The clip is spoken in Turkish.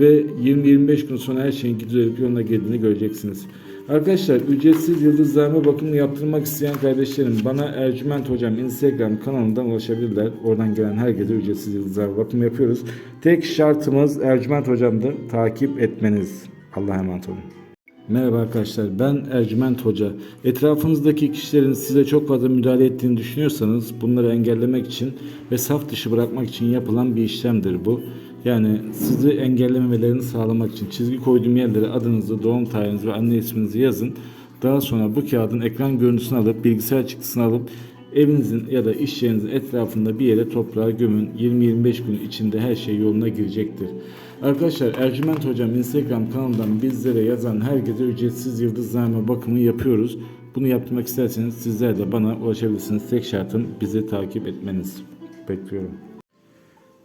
ve 20-25 gün sonra her şeyin düzelip yoluna girdiğini göreceksiniz. Arkadaşlar ücretsiz yıldızlarma bakımını yaptırmak isteyen kardeşlerim bana Ercüment Hocam Instagram kanalından ulaşabilirler. Oradan gelen herkese ücretsiz yıldızlarma bakımı yapıyoruz. Tek şartımız Ercüment Hocam'dır. Takip etmeniz. Allah'a emanet olun. Merhaba arkadaşlar ben Ercüment Hoca. Etrafınızdaki kişilerin size çok fazla müdahale ettiğini düşünüyorsanız bunları engellemek için ve saf dışı bırakmak için yapılan bir işlemdir bu. Yani sizi engellememelerini sağlamak için çizgi koyduğum yerlere adınızı, doğum tarihinizi ve anne isminizi yazın. Daha sonra bu kağıdın ekran görüntüsünü alıp bilgisayar çıktısını alıp evinizin ya da iş yerinizin etrafında bir yere toprağa gömün. 20-25 gün içinde her şey yoluna girecektir. Arkadaşlar Ercüment Hocam Instagram kanalından bizlere yazan herkese ücretsiz yıldızlarma bakımı yapıyoruz. Bunu yaptırmak isterseniz sizler de bana ulaşabilirsiniz. Tek şartım bizi takip etmeniz. Bekliyorum.